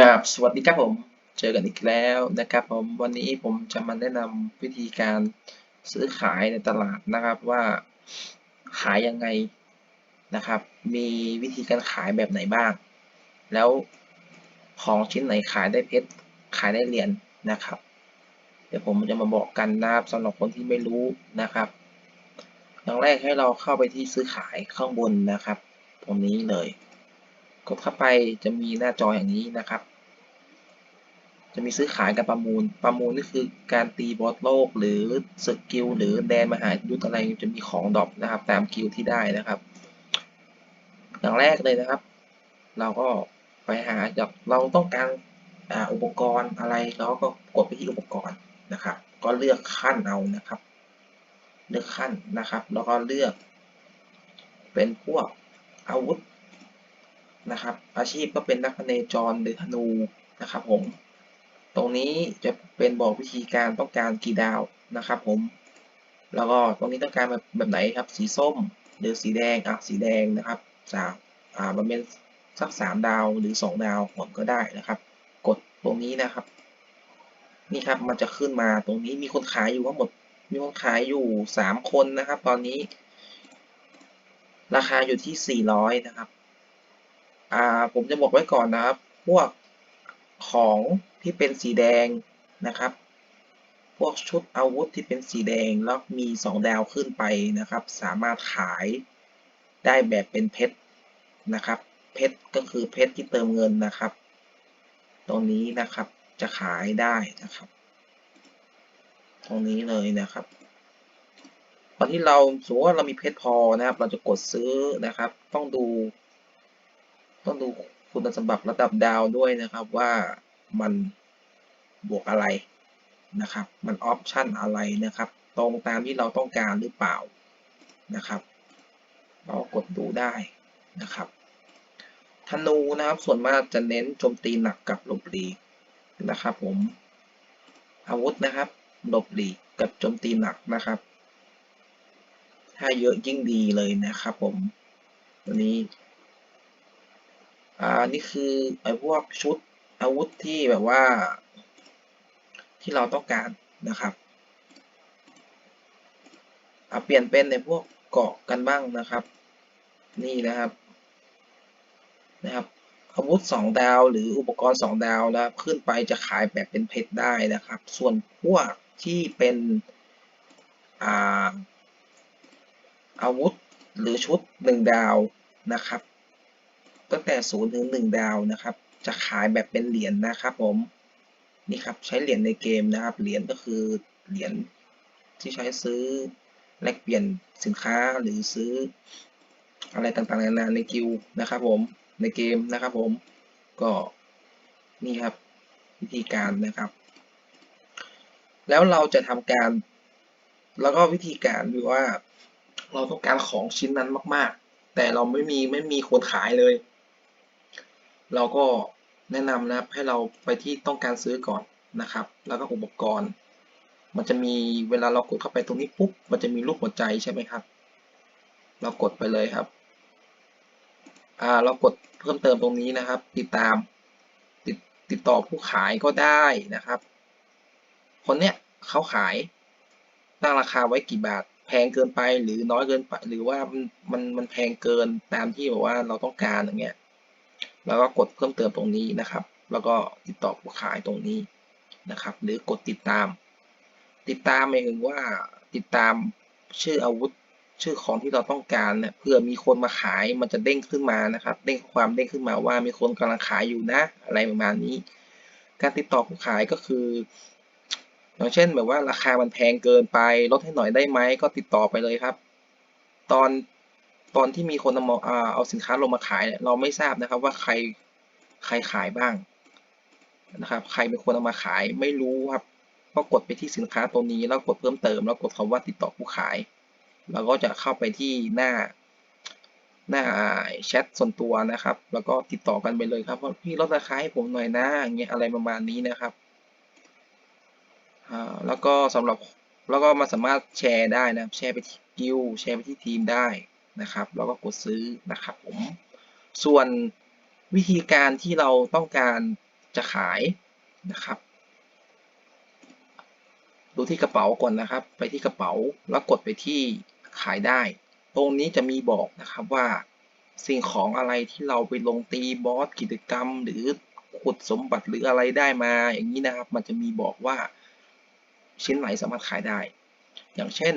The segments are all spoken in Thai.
ครับสวัสดีครับผม เจอกันอีกแล้วนะครับผม วันนี้ผมจะมาแนะนำวิธีการซื้อขายในตลาดนะครับว่าขายยังไงนะครับ มีวิธีการขายแบบไหนบ้าง แล้วของชิ้นไหนขายได้เพชร ขายได้เหรียญนะครับ เดี๋ยวผมจะมาบอกกันนะครับสำหรับคนที่ไม่รู้นะครับ อย่างแรกให้เราเข้าไปที่ซื้อขายข้างบนนะครับ ตรงนี้เลยกดเข้าไปจะมีหน้าจออย่างนี้นะครับ จะมีซื้อขายกับประมูล ประมูลนี่คือการตีบอสโลกหรือสกิลหรือแดนมหายุทธอะไรจะมีของดรอปนะครับ ตามกิลที่ได้นะครับ อย่างแรกเลยนะครับ เราก็ไปหาจากเราต้องการอุปกรณ์อะไรเราก็กดไปที่อุปกรณ์นะครับ ก็เลือกขั้นเอานะครับ เลือกขั้นนะครับ แล้วก็เลือก เป็นพวกอาวุธนะครับ อาชีพก็เป็นนักพเนจรหรือธนูนะครับผม รงนี้จะเป็นบอกวิธีการต้องการกี่ดาวนะครับผม แล้วก็ตรงนี้ต้องการแบบแบบไหนครับ สีส้มหรือสีแดง อะ สีแดงนะครับจากอ่ามันเป็นสักสามดาวหรือสองดาวผมก็ได้นะครับ กดตรงนี้นะครับ นี่ครับมันจะขึ้นมาตรงนี้มีคนขายอยู่ทั้งหมด มีคนขายอยู่สามคนนะครับ ตอนนี้ ราคาอยู่ที่สี่ร้อยนะครับ อ่า ผมจะบอกไว้ก่อนนะครับ พวกของ ที่เป็นสีแดงนะครับ พวกชุดอาวุธที่เป็นสีแดงแล้วมีสองดาวขึ้นไปนะครับ สามารถขายได้แบบเป็นเพชรนะครับ เพชรก็คือเพชรที่เติมเงินนะครับ ตรงนี้นะครับจะขายได้นะครับ ตรงนี้เลยนะครับตอนที่เราสมมติว่าเรามีเพชรพอนะครับ เราจะกดซื้อนะครับ ต้องดู ต้องดูคุณสมบัติระดับดาวด้วยนะครับว่า มันบวกอะไรนะครับ มันออปชันอะไรนะครับ ตรงตามที่เราต้องการหรือเปล่านะครับ เรากดดูได้นะครับ ธนูนะครับส่วนมากจะเน้นโจมตีหนักกับหลบหลีกนะครับ ผม อาวุธนะครับหลบหลีกกับโจมตีหนักนะครับ ถ้าเยอะยิ่งดีเลยนะครับ ผมตัวนี้ อ่า นี่คือไอ้พวกชุด อาวุธที่แบบว่า ที่เราต้องการนะครับเอาเปลี่ยนเป็นในพวกเกาะกันบ้างนะครับ นี่นะครับนะครับอาวุธสองดาว หรืออุปกรณ์สองดาวนะครับขึ้นไปจะขายแบบเป็นเพชรได้นะครับ ส่วนพวกที่เป็นอ่าอาวุธหรือชุดหนึ่งดาวนะครับ ตั้งแต่ศูนย์ถึงหนึ่งดาวนะครับ จะขายแบบเป็นเหรียญนนะครับผมนี่ครับใช้เหรียญในเกมนะครับเหรียญก็คือเหรียญที่ใช้ซื้อแลกเปลี่ยนสินค้าหรือซื้อ อะไรต่างๆนานาในกิลนะครับผมในเกมนะครับผมก็นี่ครับวิธีการนะครับ แล้วเราจะทำการ แล้วก็วิธีการคือว่า เราต้องการของชิ้นนั้นมาก ๆ แต่เราไม่มีไม่มีคนขายเลย เราก็แนะนำนะครับให้เราไปที่ต้องการซื้อก่อนนะครับ แล้วก็อุปกรณ์ มันจะมีเวลาเรากดเข้าไปตรงนี้ปุ๊บมันจะมีรูปหัวใจใช่ไหมครับ เรากดไปเลยครับอ่าเรากดเพิ่มเติมตรงนี้นะครับ ติดตามติดติดต่อผู้ขายก็ได้นะครับ คนเนี้ยเขาขายตั้งราคาไว้กี่บาทแพงเกินไปหรือน้อยเกินไป หรือว่ามันมันมันแพงเกินตามที่แบบว่าเราต้องการอย่างเงี้ย แล้วก็กดเพิ่มเติมตรงนี้นะครับ แล้วก็ติดต่อผู้ขายตรงนี้นะครับ หรือกดติดตาม ติดตามหมายถึงว่าติดตามชื่ออาวุธชื่อของที่เราต้องการเนี่ยเพื่อมีคนมาขายมันจะเด้งขึ้นมานะครับ เด้งความเด้งขึ้นมาว่ามีคนกำลังขายอยู่นะ อะไรประมาณนี้ การติดต่อผู้ขายก็คืออย่างเช่นแบบว่าราคามันแพงเกินไปลดให้หน่อยได้ไหมก็ติดต่อไปเลยครับ ตอน ตอนที่มีคนเอาเอาสินค้าลงมาขายเราไม่ทราบนะครับว่าใครใครขายบ้างนะครับ ใครเป็นคนเอามาขายไม่รู้ครับก็กดไปที่สินค้าตัวนี้แล้วกดเพิ่มเติม แล้วกดคำว่าติดต่อผู้ขายเราก็จะเข้าไปที่หน้าหน้าแชทส่วนตัวนะครับ แล้วก็ติดต่อกันไปเลยครับว่าพี่ลดราคาให้ผมหน่อยนะอย่างเงี้ยอะไรประมาณนี้นะครับแล้วก็สำหรับแล้วก็มาสามารถแชร์ได้นะแชร์ไปที่กิวแชร์ไปที่ทีมได้ นะครับ เราก็กดซื้อนะครับผม ส่วนวิธีการที่เราต้องการจะขายนะครับ ดูที่กระเป๋าก่อนนะครับ ไปที่กระเป๋าแล้วกดไปที่ขายได้ ตรงนี้จะมีบอกนะครับว่าสิ่งของอะไรที่เราไปลงตีบอสกิจกรรม หรือขุดสมบัติหรืออะไรได้มาอย่างนี้นะครับ มันจะมีบอกว่าชิ้นไหนสามารถขายได้ อย่างเช่น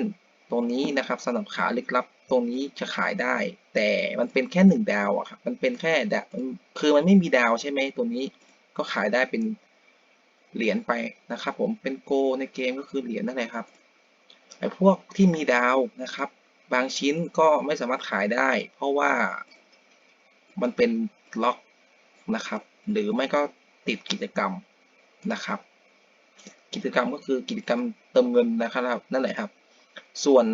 ตรงนี้นะครับสนับขาลึกลับตรงนี้จะขายได้ แต่มันเป็นแค่หนึ่งดาวอะครับมันเป็นแค่ดาวคือมันไม่มีดาวใช่ไหมตัวนี้ก็ขายได้เป็นเหรียญไปนะครับผมเป็นโกในเกมก็คือเหรียญนั่นแหละครับไอ้พวกที่มีดาวนะครับ บางชิ้นก็ไม่สามารถขายได้ เพราะว่ามันเป็นล็อกนะครับ หรือไม่ก็ติดกิจกรรมนะครับ กิจกรรมก็คือกิจกรรมเติมเงินนะครับนั่นแหละครับ ส่วน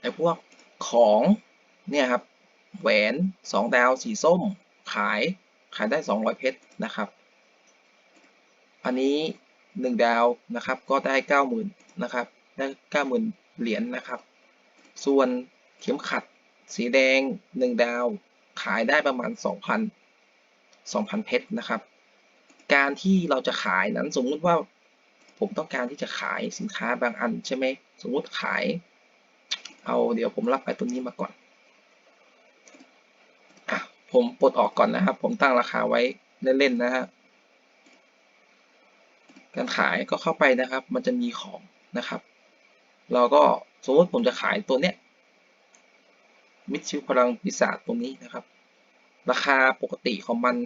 ไอ้พวกของเนี่ยครับแหวนสองดาวสีส้มขายขายได้สองร้อยเพชรนะครับ อันนี้หนึ่งดาวนะครับก็ได้เก้าหมื่นนะครับได้เก้าหมื่นเหรียญนะครับ ส่วนเข็มขัดสีแดงหนึ่งดาวขายได้ประมาณสองพันสองพันเพชรนะครับ การที่เราจะขายนั้นสมมุติว่า ผมต้องการที่จะขายสินค้าบางอันใช่ไหมสมมติขาย เอาเดี๋ยวผมรับไปตัวนี้มาก่อนอผมปลดออกก่อนนะครับ ผมตั้งราคาไว้เล่นๆนะฮะการขายก็เข้าไปนะครับ มันจะมีของนะครับ เราก็สมมติผมจะขายตัวเนี้ยมิชิวพลังปีศาจตรงนี้นะครับ ราคาปกติของมัน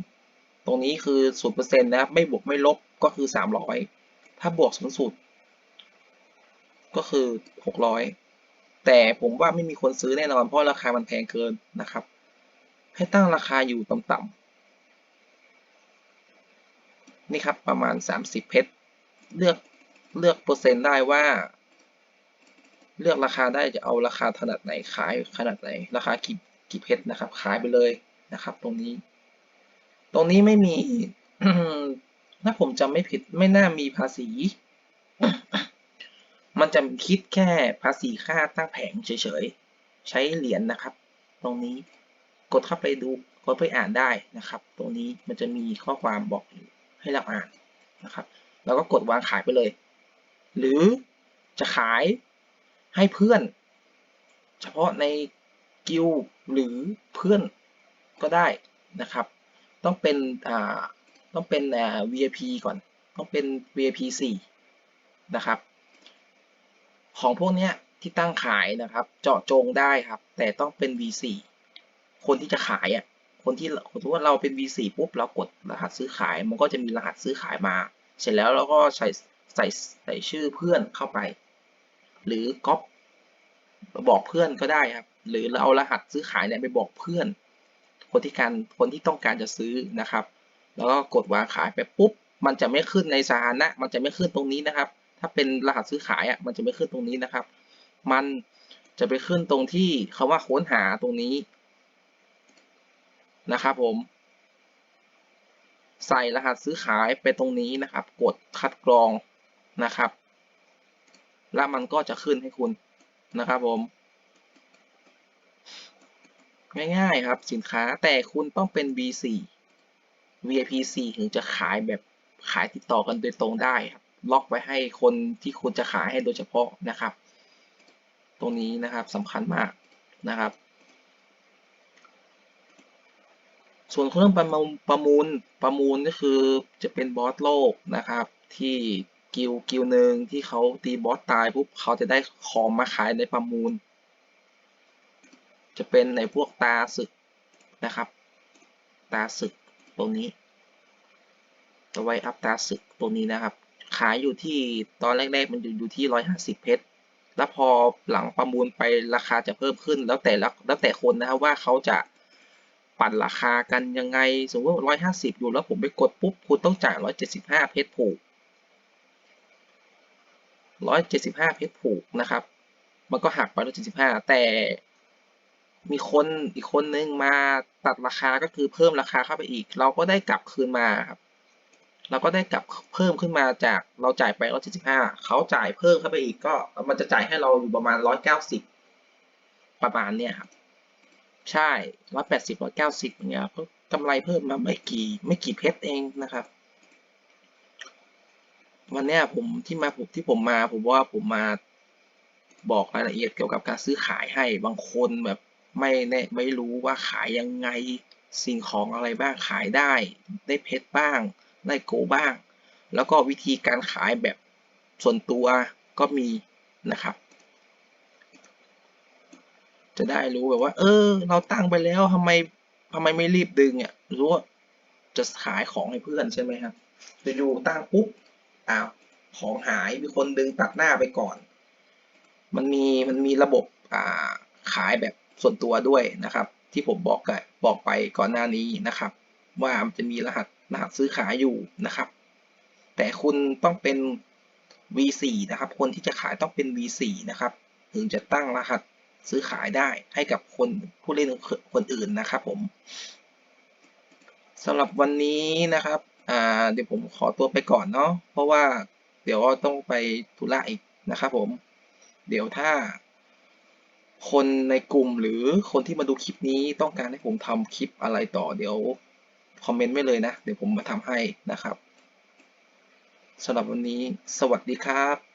ตรงนี้คือศูนย์เปอร์เซ็นต์นะครับ ไม่บวกไม่ลบก็คือสามร้อย ถ้าบวกสูงสุด ก็คือหกร้อยแต่ผมว่าไม่มีคนซื้อแน่นอนเพราะราคามันแพงเกินนะครับ ให้ตั้งราคาอยู่ต่ำๆนี่ครับประมาณ 30 เพชรเลือกเลือกเปอร์เซ็นต์ได้ว่า เลือกราคาได้จะเอาราคาถนัดไหนขายขนาดไหน ราคากี่กี่เพชรนะครับ ขายไปเลยนะครับ ตรงนี้ ตรงนี้ไม่มี ถ้าผมจำไม่ผิดไม่น่ามีภาษี มันจะคิดแค่ภาษีค่าตั้งแผงเฉยๆ ใช้เหรียญนนะครับ ตรงนี้กดเข้าไปดูกดไปอ่านได้นะครับ ตรงนี้มันจะมีข้อความบอกอยู่ให้เราอ่านนะครับแล้วก็กดวางขายไปเลย หรือจะขายให้เพื่อน เฉพาะในกิลหรือเพื่อนก็ได้นะครับ ต้องเป็นอ่า ต้องเป็นอ่า VIP ก่อน ต้องเป็น VIP 4 นะครับ ของพวกเนี้ยที่ตั้งขายนะครับ เจาะจงได้ครับ แต่ต้องเป็น V4 คนที่จะขายอะ คนที่สมมติว่าเราเป็น V4 ปุ๊บเรากดรหัสซื้อขาย มันก็จะมีรหัสซื้อขายมา เสร็จแล้วเราก็ใส่ใส่ใส่ชื่อเพื่อนเข้าไป หรือก๊อปบอกเพื่อนก็ได้ครับ หรือเราเอารหัสซื้อขายเนี่ยไปบอกเพื่อน คนที่การคนที่ต้องการจะซื้อนะครับ แล้วก็กดวางขายไปปุ๊บ มันจะไม่ขึ้นในสถานะ มันจะไม่ขึ้นตรงนี้นะครับ ถ้าเป็นรหัสซื้อขายอะมันจะไม่ขึ้นตรงนี้นะครับ มันจะไปขึ้นตรงที่คาว่าค้นหาตรงนี้นะครับผม ใส่รหัสซื้อขายไปตรงนี้นะครับ กดคัดกรองนะครับ แล้วมันก็จะขึ้นให้คุณนะครับผมง่ายๆครับสินค้าแต่คุณต้องเป็น V4 VIP 4ถึงจะขายแบบขายติดต่อกันโดยตรงได้ครับล็อกไว้ให้คนที่คุณจะขายให้โดยเฉพาะนะครับ ตรงนี้นะครับสำคัญมากนะครับ ส่วนเครื่องประมูลประมูลประมูลก็คือจะเป็นบอสโลกนะครับ ที่กิลกิลหนึ่งที่เขาตีบอสตายปุ๊บเขาจะได้ของมาขายในประมูล จะเป็นในพวกตาศึกนะครับ ตาศึก ตรงนี้จะไว้อัพตาศึกตรงนี้นะครับ ขายอยู่ที่ตอนแรกๆมันอยู่ที่ร้อยห้าสิบเพชรแล้วพอหลังประมูลไปราคาจะเพิ่มขึ้น แล้วแต่ละแล้วแต่คนนะครับว่าเขาจะปั่นราคากันยังไง สมมติร้อยห้าสิบอยู่แล้วผมไปกดปุ๊บคุณต้องจ่ายร้อยเจ็ดสิบห้าเพชรผูกร้อยเจ็ดสิบห้าเพชรผูกนะครับ มันก็หักไปร้อยเจ็ดสิบห้าแต่ มีคนอีกคนนึงมาตัดราคาก็คือเพิ่มราคาเข้าไปอีก เราก็ได้กลับคืนมาครับ เราก็ได้กลับเพิ่มขึ้นมาจากเราจ่ายไปร้อยเจ็ดสิบห้าเขาจ่ายเพิ่มเข้าไปอีกก็มันจะจ่ายให้เราอยู่ประมาณร้อยเก้าสิบประมาณเนี้ยครับใช่ร้อยแปดสิบร้อยเก้าสิบอย่างเงี้ยเพิ่มกำไรเพิ่มมาไม่กี่ไม่กี่เพชรเองนะครับวันเนี้ยผมที่มาผมที่ผมมาผมว่าผมมาบอกรายละเอียดเกี่ยวกับการซื้อขายให้บางคนแบบ ไม่แน่ไม่รู้ว่าขายยังไงสิ่งของอะไรบ้างขายได้ ได้เพชรบ้าง ได้โกบ้าง แล้วก็วิธีการขายแบบส่วนตัวก็มีนะครับ จะได้รู้แบบว่า เออ เราตั้งไปแล้วทำไมทำไมไม่รีบดึงอะรู้ว่าจะขายของให้เพื่อนใช่ไหมครับจะอยู่ตั้งปุ๊บอ้าวของหายมีคนดึงตัดหน้าไปก่อน มันมีมันมีระบบอ่าขายแบบ ส่วนตัวด้วยนะครับ ที่ผมบอกกับบอกไปก่อนหน้านี้นะครับ ว่ามันจะมีรหัสรหัสซื้อขายอยู่นะครับ แต่คุณต้องเป็น V4 นะครับ คนที่จะขายต้องเป็น V4 นะครับ ถึงจะตั้งรหัสซื้อขายได้ให้กับคนผู้เล่นคนอื่นนะครับผมสำหรับวันนี้นะครับเดี๋ยวผมขอตัวไปก่อนเนาะเพราะว่าเดี๋ยวต้องไปธุระอีกนะครับผม เดี๋ยวถ้า คนในกลุ่มหรือคนที่มาดูคลิปนี้ต้องการให้ผมทำคลิปอะไรต่อเดี๋ยวคอมเมนต์ไว้เลยนะ เดี๋ยวผมมาทำให้นะครับสำหรับวันนี้สวัสดีครับ